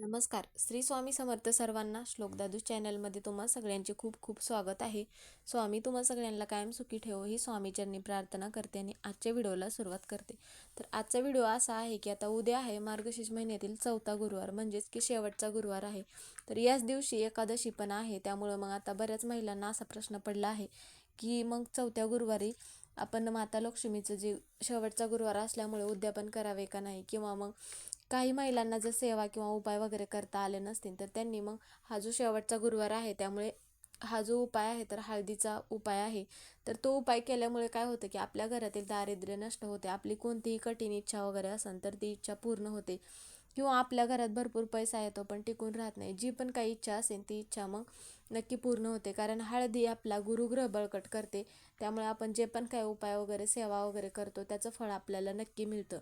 नमस्कार. श्री स्वामी समर्थ सर्वांना श्लोकदादू चॅनलमध्ये तुम्हा सगळ्यांचे खूप खूप स्वागत आहे. स्वामी तुम्हा सगळ्यांना कायम सुखी ठेवो ही स्वामीचरणी प्रार्थना करते आणि आजच्या व्हिडिओला सुरुवात करते. तर आजचा व्हिडिओ असा आहे की आता उद्या आहे मार्गशीर्ष महिन्यातील चौथा गुरुवार म्हणजेच की शेवटचा गुरुवार आहे. तर याच दिवशी एकादशी पण आहे त्यामुळं मग आता बऱ्याच महिलांना असा प्रश्न पडला आहे की मग चौथ्या गुरुवारी आपण माता लक्ष्मीचं जे शेवटचा गुरुवार असल्यामुळे उद्यापन करावे का नाही? किंवा मग काही महिलांना जर सेवा किंवा उपाय वगैरे करता आले नसतील तर त्यांनी मग हा जो शेवटचा गुरुवार आहे त्यामुळे हा जो उपाय आहे तर हळदीचा उपाय आहे. तर तो उपाय केल्यामुळे काय होतं की आपल्या घरातील दारिद्र्य नष्ट होते आपली कोणतीही कठीण इच्छा वगैरे असेल तर ती इच्छा पूर्ण होते. किंवा आपल्या घरात भरपूर पैसा येतो पण टिकून राहत नाही. जी पण काही इच्छा असेल ती इच्छा मग नक्की पूर्ण होते. कारण हळदी आपला गुरुग्रह बळकट करते. त्यामुळे आपण जे पण काही उपाय वगैरे सेवा वगैरे करतो त्याचं फळ आपल्याला नक्की मिळतं.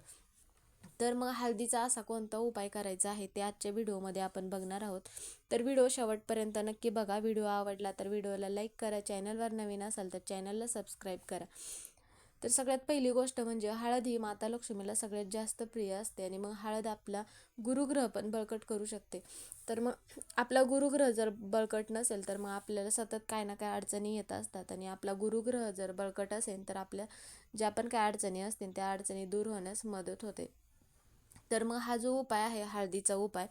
तर मग हळदीचा असा कोणता उपाय करायचा आहे ते आजच्या व्हिडिओमध्ये आपण बघणार आहोत. तर व्हिडिओ शेवटपर्यंत नक्की बघा. व्हिडिओ आवडला तर व्हिडिओला लाईक करा. चॅनलवर नवीन असाल तर चॅनलला सबस्क्राईब करा. तर सगळ्यात पहिली गोष्ट म्हणजे हळद ही माता लक्ष्मीला सगळ्यात जास्त प्रिय असते आणि मग हळद आपला गुरुग्रह पण बळकट करू शकते. तर मग आपला गुरुग्रह जर बळकट नसेल तर मग आपल्याला सतत काय ना काय अडचणी येत असतात आणि आपला गुरुग्रह जर बळकट असेल तर आपल्या ज्या पण काय अडचणी असतील त्या अडचणी दूर होण्यास मदत होते. तर मग हा जो उपाय आहे हळदीचा उपाय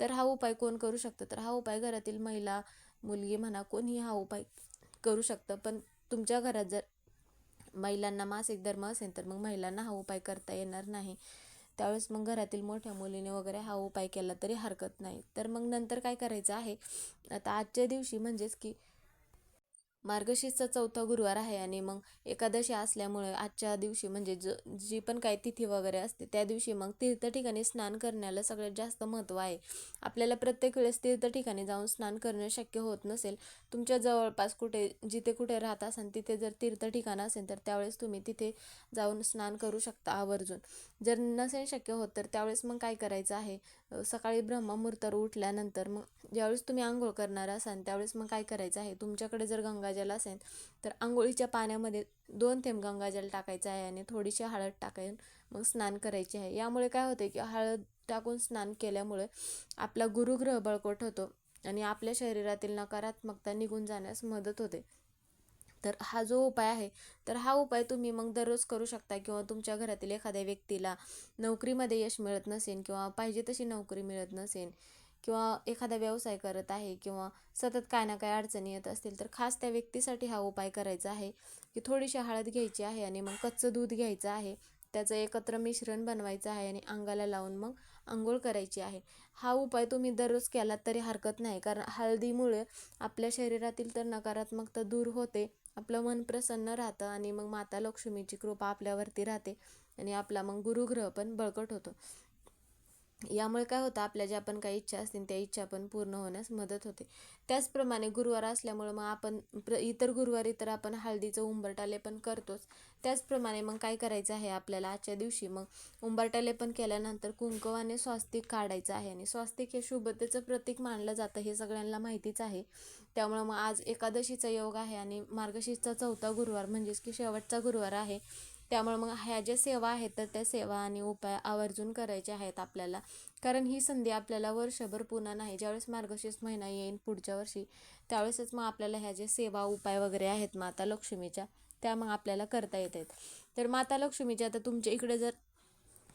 तर हा उपाय कोण करू शकतं? तर हा उपाय घरातील महिला मुलगी म्हणा कोणीही हा उपाय करू शकतं. पण तुमच्या घरात जर महिलांना मासिक धर्म असेल तर मग महिलांना हा उपाय करता येणार नाही. त्यावेळेस मग घरातील मोठ्या मुलीने वगैरे हा उपाय केला तरी हरकत नाही. तर मग नंतर काय करायचं आहे? आता आजच्या दिवशी म्हणजेच की मार्गशीर्षचा चौथा गुरुवार आहे आणि मग एकादशी असल्यामुळे आजच्या दिवशी म्हणजे ज जी पण काही तिथी वगैरे असते त्या दिवशी मग तीर्थ ठिकाणी स्नान करण्याला सगळ्यात जास्त महत्त्व आहे. आपल्याला प्रत्येक वेळेस तीर्थ ठिकाणी जाऊन स्नान करणं शक्य होत नसेल तुमच्या जवळपास कुठे जिथे कुठे राहत असाल तिथे जर तीर्थ ठिकाण असेल तर त्यावेळेस तुम्ही तिथे जाऊन स्नान करू शकता आवर्जून. जर नसेल शक्य होत तर त्यावेळेस मग काय करायचं आहे? सकाळी ब्रह्ममुहूर्तावर उठल्यानंतर मग ज्यावेळेस तुम्ही आंघोळ करणार असाल त्यावेळेस मग काय करायचं आहे? तुमच्याकडे जर गंगा गंगाजल असेल तर आंघोळीच्या पाण्यामध्ये दोन थेंब गंगाजल टाकायचं आहे आणि थोडीशी हळद टाकायन मग स्नान करायचे आहे. यामुळे काय होते की हळद टाकून स्नान केल्यामुळे आपला गुरुग्रह बळकट होतो आणि आपल्या शरीरातील नकारात्मकता निघून जाण्यास मदत होते. तर हा जो उपाय आहे तर हा उपाय तुम्ही मग दररोज करू शकता किंवा तुमच्या घरातील एखाद्या व्यक्तीला नोकरीमध्ये यश मिळत नसेल किंवा पाहिजे तशी नोकरी मिळत नसेल किंवा एखादा व्यवसाय करत आहे किंवा सतत काय ना काय अडचणी येत असतील तर खास त्या व्यक्तीसाठी हा उपाय करायचा आहे. की थोडीशी हळद घ्यायची आहे आणि मग कच्चं दूध घ्यायचं आहे. त्याचं एकत्र मिश्रण बनवायचं आहे आणि अंगाला लावून मग आंघोळ करायची आहे. हा उपाय तुम्ही दररोज केलात तरी हरकत नाही कारण हळदीमुळे आपल्या शरीरातील तर नकारात्मकता दूर होते आपलं मन प्रसन्न राहतं आणि मग माता लक्ष्मीची कृपा आपल्यावरती राहते आणि आपला मग गुरुग्रह पण बळकट होतो. यामुळे काय होतं आपल्या ज्या पण काही इच्छा असतील त्या इच्छा पण पूर्ण होण्यास मदत होते. त्याचप्रमाणे गुरुवार असल्यामुळं मग आपण प्र इतर गुरुवारी तर आपण हळदीचं उंबरटाले पण करतोच. त्याचप्रमाणे मग काय करायचं आहे आपल्याला आजच्या दिवशी? मग उंबरटाले पण केल्यानंतर कुंकवाने स्वास्तिक काढायचं आहे आणि स्वास्तिक हे शुभतेचं प्रतीक मानलं जातं हे सगळ्यांना माहितीच आहे. त्यामुळं मग आज एकादशीचा योग आहे आणि मार्गशीर्षचा चौथा गुरुवार म्हणजेच की शेवटचा गुरुवार आहे. त्यामुळे मग ह्या ज्या सेवा आहेत तर त्या सेवा आणि उपाय आवर्जून करायच्या आहेत आपल्याला. कारण ही संधी आपल्याला वर्षभर पुन्हा नाही ज्यावेळेस मार्गशीर्ष महिना येईल पुढच्या वर्षी त्यावेळेसच मग आपल्याला ह्या ज्या सेवा उपाय वगैरे आहेत माता लक्ष्मीच्या त्या मग आपल्याला करता येत आहेत. तर माता लक्ष्मीच्या आता तुमच्या इकडे जर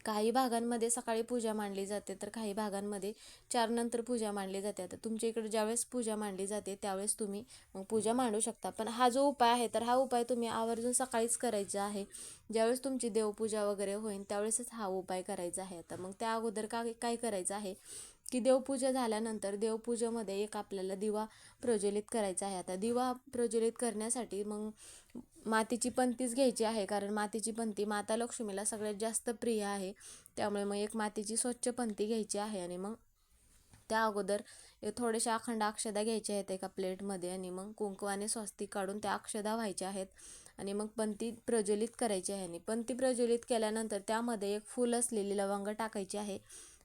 काही भागांमध्ये सकाळी पूजा मांडली जाते तर काही भागांमध्ये चार नंतर पूजा मांडली जाते. आता तुमच्या इकडे ज्यावेळेस पूजा मांडली जाते त्यावेळेस तुम्ही मग पूजा मांडू शकता. पण हा जो उपाय आहे तर हा उपाय तुम्ही आवर्जून सकाळीच करायचा आहे. ज्यावेळेस तुमची देवपूजा वगैरे होईल त्यावेळेसच हा उपाय करायचा आहे. आता मग त्या अगोदर का काय करायचं आहे की देवपूजा झाल्यानंतर देवपूजेमध्ये एक आपल्याला दिवा प्रज्वलित करायचा आहे. आता दिवा प्रज्वलित करण्यासाठी मग मातीची पंतीच घ्यायची आहे कारण मातीची पंती माता लक्ष्मीला सगळ्यात जास्त प्रिय आहे. त्यामुळे मग एक मातीची स्वच्छ पंती घ्यायची आहे आणि मग त्या अगोदर थोडेशा अखंड अक्षदा घ्यायच्या आहेत एका प्लेटमध्ये आणि मग कुंकवाने स्वस्तिक काढून त्या अक्षदा व्हायच्या आहेत आणि मग पंती प्रज्वलित करायची आहे. आणि पंती प्रज्वलित केल्यानंतर त्यामध्ये एक फूल असलेली लवंग टाकायची आहे.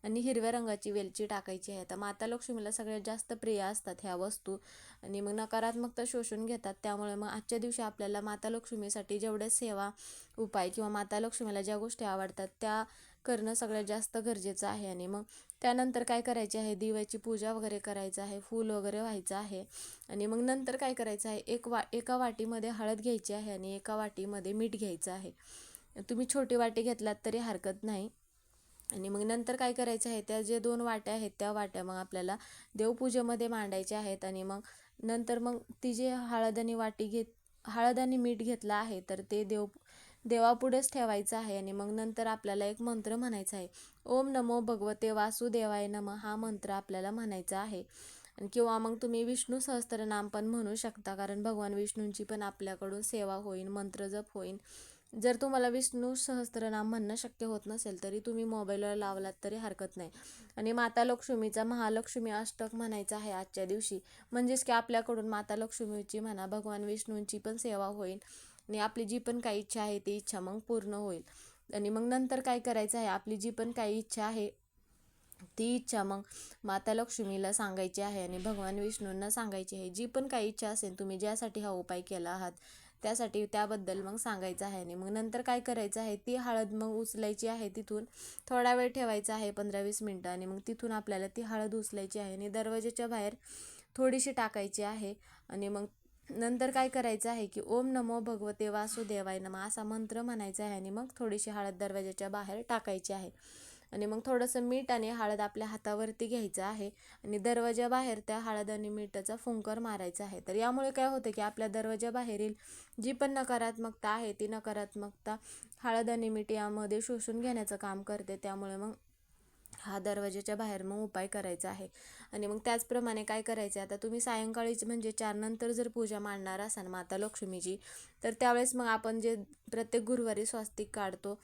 आणि हिरव्या रंगाची वेलची टाकायची आहे. तर माता लक्ष्मीला सगळ्यात जास्त प्रिय असतात ह्या वस्तू. आणि मग नकारात्मकता शोषून घेतात. त्यामुळे मग आजच्या दिवशी आपल्याला माता लक्ष्मीसाठी जेवढ्या सेवा उपाय किंवा माता लक्ष्मीला ज्या गोष्टी आवडतात त्या करणं सगळ्यात जास्त गरजेचं आहे. आणि मग त्यानंतर काय करायचे आहे? दिव्याची पूजा वगैरे करायचं आहे. फूल वगैरे व्हायचं आहे. आणि मग नंतर काय करायचं आहे? एक वा एका वाटीमध्ये हळद घ्यायची आहे आणि एका वाटीमध्ये मीठ घ्यायचं आहे. तुम्ही छोटी वाटी घेतलात तरी हरकत नाही. आणि मग नंतर काय करायचं आहे त्या जे दोन वाट्या आहेत त्या वाट्या मग आपल्याला देवपूजेमध्ये मांडायच्या आहेत आणि मग नंतर मग ती जे हळद आणि वाटी घेत हळद आणि मीठ घेतलं आहे तर ते देव देवापुढेच ठेवायचं आहे आणि मग नंतर आपल्याला एक मंत्र म्हणायचा आहे. ओम नमो भगवते वासुदेवाय नम हा मंत्र आपल्याला म्हणायचा आहे. आणि किंवा मग तुम्ही विष्णू सहस्त्रनाम पण म्हणू शकता कारण भगवान विष्णूंची पण आपल्याकडून सेवा होईल मंत्रजप होईल जर तुम्हाला विष्णू सहस्त्रनाम म्हणणं शक्य होत नसेल तरी तुम्ही मोबाईलवर लावलात तरी हरकत नाही. आणि माता लक्ष्मीचा महालक्ष्मी अष्टक म्हणायचा आहे आजच्या दिवशी. म्हणजेच की आपल्याकडून माता लक्ष्मीची म्हणा भगवान विष्णूंची पण सेवा होईल. आणि आपली जी पण काही इच्छा आहे ती इच्छा मग पूर्ण होईल. आणि मग नंतर काय करायचं आहे? आपली जी पण काही इच्छा आहे ती इच्छा मग माता लक्ष्मीला सांगायची आहे आणि भगवान विष्णूंना सांगायची आहे. जी पण काही इच्छा असेल तुम्ही ज्यासाठी हा उपाय केला आहात त्यासाठी त्याबद्दल मग सांगायचं आहे आणि मग नंतर काय करायचं आहे ती हळद मग उचलायची आहे तिथून. थोडा वेळ ठेवायचा आहे पंधरा वीस मिनटं आणि मग तिथून आपल्याला ती हळद उचलायची आहे आणि दरवाजाच्या बाहेर थोडीशी टाकायची आहे आणि मग नंतर काय करायचं आहे की ओम नमो भगवते वासुदेवाय नमा असा मंत्र म्हणायचा आहे आणि मग थोडीशी हळद दरवाजाच्या बाहेर टाकायची आहे. आणि मग थोडंसं मीठ आणि हळद आपल्या हातावरती घ्यायचं आहे. आणि दरवाजाबाहेर त्या हळद आणि मिठाचा फुंकर मारायचा आहे. तर यामुळे काय होतं की आपल्या दरवाजाबाहेरील जी पण नकारात्मकता आहे ती नकारात्मकता हळद आणि मीठ यामध्ये शोषून घेण्याचं काम करते. त्यामुळे मग हा दरवाजाच्या बाहेर मग उपाय करायचा आहे. आणि मग त्याचप्रमाणे काय करायचं आता तुम्ही सायंकाळीच म्हणजे चारनंतर जर पूजा मांडणार असाल माता लक्ष्मीची तर त्यावेळेस मग आपण जे प्रत्येक गुरुवारी स्वास्तिक काढतो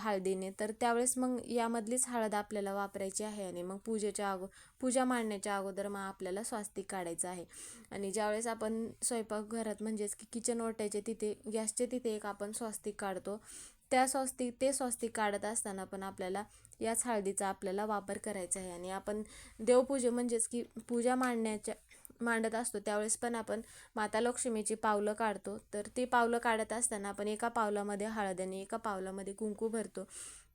हळदीने तर त्यावेळेस मग यामधलीच हळद आपल्याला वापरायची आहे आणि मग पूजेच्या अगो पूजा मांडण्याच्या अगोदर मग आपल्याला स्वास्तिक काढायचं आहे. आणि ज्यावेळेस आपण स्वयंपाकघरात म्हणजेच की किचन ओटायचे तिथे गॅसचे तिथे एक आपण स्वास्तिक काढतो त्या स्वस्तिक ते स्वस्तिक काढत असताना पण आपल्याला याच हळदीचा आपल्याला वापर करायचा आहे. आणि आपण देवपूजे म्हणजेच की पूजा मांडण्याच्या मांडत असतो त्यावेळेस पण आपण माता लक्ष्मीची पावलं काढतो. तर ती पावलं काढत असताना आपण एका पावलामध्ये हळद आणि एका पावलामध्ये कुंकू भरतो.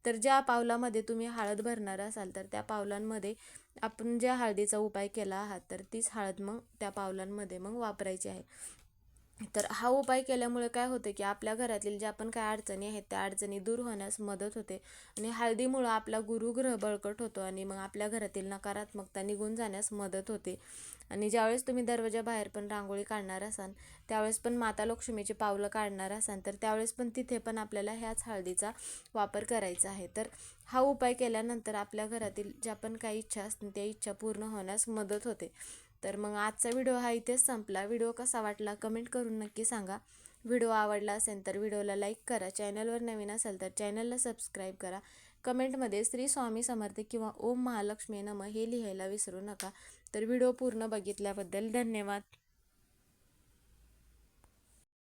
तर ज्या पावलामध्ये तुम्ही हळद भरणार असाल तर त्या पावलांमध्ये आपण ज्या हळदीचा उपाय केला आहात तर तीच हळद मग त्या पावलांमध्ये मग वापरायची आहे. तर हा उपाय केल्यामुळे काय होतं की आपल्या घरातील ज्या पण काय अडचणी आहेत त्या अडचणी दूर होण्यास मदत होते. आणि हळदीमुळं आपला गुरुग्रह बळकट होतो आणि मग आपल्या घरातील नकारात्मकता निघून जाण्यास मदत होते. आणि ज्यावेळेस तुम्ही दरवाजा बाहेर पण रांगोळी काढणार असाल त्यावेळेस पण माता लक्ष्मीची पावलं काढणार असाल तर त्यावेळेस पण तिथे पण आपल्याला ह्याच हळदीचा वापर करायचा आहे. तर हा उपाय केल्यानंतर आपल्या घरातील ज्या पण काही इच्छा असतील त्या इच्छा पूर्ण होण्यास मदत होते. तर मग आजचा व्हिडिओ हा इथेच संपला. व्हिडिओ कसा वाटला कमेंट करून नक्की सांगा. व्हिडिओ आवडला असेल तर व्हिडिओला लाईक करा. चॅनलवर नवीन असेल तर चॅनलला सबस्क्राईब करा. कमेंटमध्ये श्री स्वामी समर्थ किंवा ओम महालक्ष्मी नम हे लिहायला विसरू नका. तर व्हिडिओ पूर्ण बघितल्याबद्दल धन्यवाद.